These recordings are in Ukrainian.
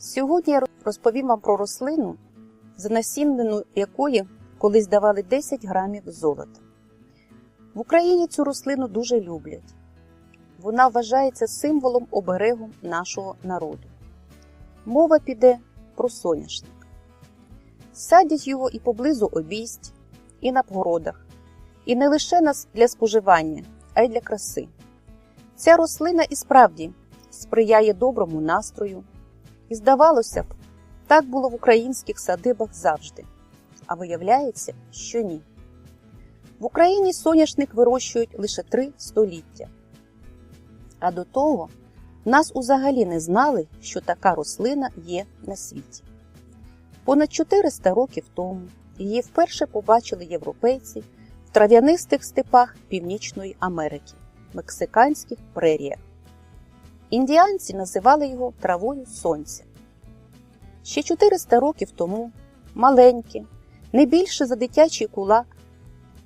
Сьогодні я розповім вам про рослину, за насіннину якої колись давали 10 грамів золота. В Україні цю рослину дуже люблять. Вона вважається символом оберегу нашого народу. Мова піде про соняшник. Садять його і поблизу обійсть, і на погородах, і не лише для споживання, а й для краси. Ця рослина і справді сприяє доброму настрою, і здавалося б, так було в українських садибах завжди. А виявляється, що ні. В Україні соняшник вирощують лише три століття. А до того нас узагалі не знали, що така рослина є на світі. Понад 400 років тому її вперше побачили європейці в трав'янистих степах Північної Америки, мексиканських преріях. Індіанці називали його травою сонця. Ще 400 років тому маленьке, не більше за дитячий кулак,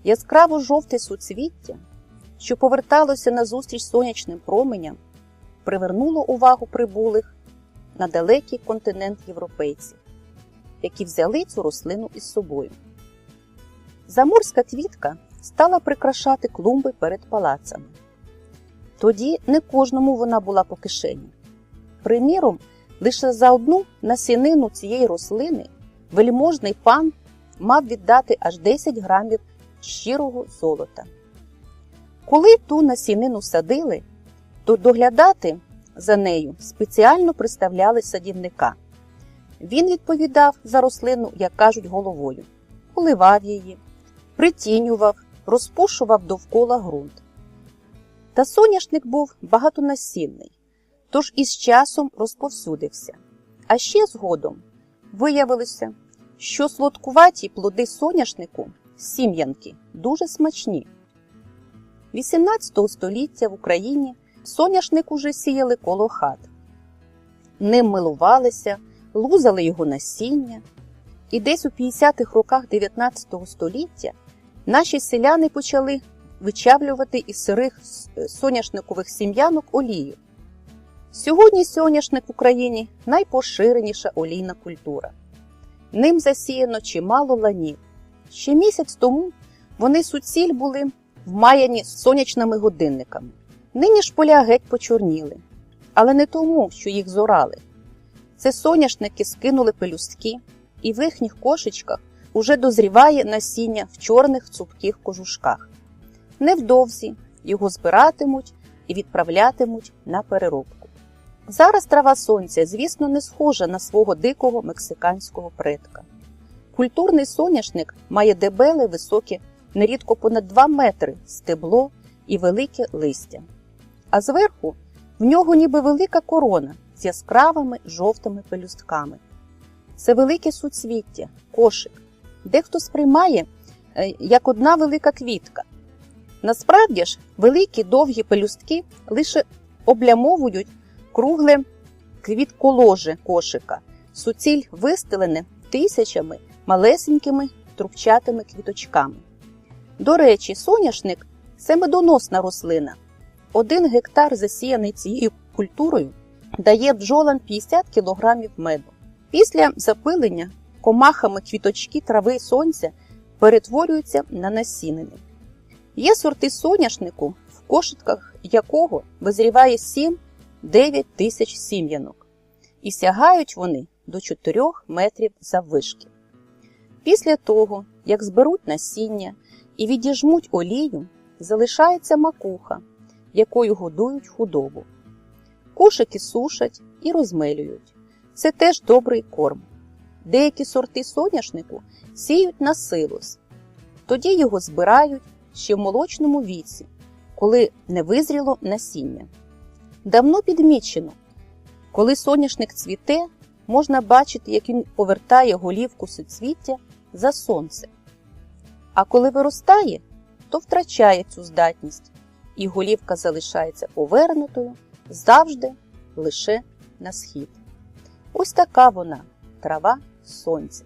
яскраво жовте суцвіття, що поверталося назустріч сонячним променям, привернуло увагу прибулих на далекий континент європейців, які взяли цю рослину із собою. Заморська квітка стала прикрашати клумби перед палацами. Тоді не кожному вона була по кишені. Приміром, лише за одну насінину цієї рослини вельможний пан мав віддати аж 10 грамів щирого золота. Коли ту насінину садили, то доглядати за нею спеціально приставляли садівника. Він відповідав за рослину, як кажуть, головою, поливав її, притінював, розпушував довкола ґрунт. Та соняшник був багатонасінний, тож із часом розповсюдився. А ще згодом виявилося, що солодкуваті плоди соняшнику сім'янки дуже смачні. 18 століття в Україні соняшник уже сіяли коло хат. Ним милувалися, лузали його насіння, і десь у 50-х роках 19 століття наші селяни почали вичавлювати із сирих соняшникових сім'янок олію. Сьогодні соняшник в Україні найпоширеніша олійна культура. Ним засіяно чимало ланів. Ще місяць тому вони суціль були вмаяні сонячними годинниками. Нині ж поля геть почорніли, але не тому, що їх зорали. Це соняшники скинули пелюстки, і в їхніх кошечках уже дозріває насіння в чорних цупких кожушках. Невдовзі його збиратимуть і відправлятимуть на переробку. Зараз трава сонця, звісно, не схожа на свого дикого мексиканського предка. Культурний соняшник має дебеле, високе, нерідко понад 2 метри стебло і велике листя. А зверху в нього ніби велика корона з яскравими жовтими пелюстками. Це велике суцвіття, кошик. Дехто сприймає е, як одна велика квітка. Насправді ж, великі довгі пелюстки лише облямовують кругле квітколоже кошика, суціль вистелене тисячами малесенькими трубчатими квіточками. До речі, соняшник це медоносна рослина. Один гектар, засіяний цією культурою, дає бджолам 50 кг меду. Після запилення комахами квіточки трави сонця перетворюються на насінини. Є сорти соняшнику, в кошитках якого визріває 7-9 тисяч сім'янок, і сягають вони до 4 метрів заввишки. Після того, як зберуть насіння і відіжмуть олію, залишається макуха, якою годують худобу. Кошики сушать і розмелюють. Це теж добрий корм. Деякі сорти соняшнику сіють на силос, тоді його збирають ще в молочному віці, коли не визріло насіння. Давно підмічено, коли соняшник цвіте, можна бачити, як він повертає голівку суцвіття за сонце. А коли виростає, то втрачає цю здатність, і голівка залишається повернутою завжди лише на схід. Ось така вона трава сонця.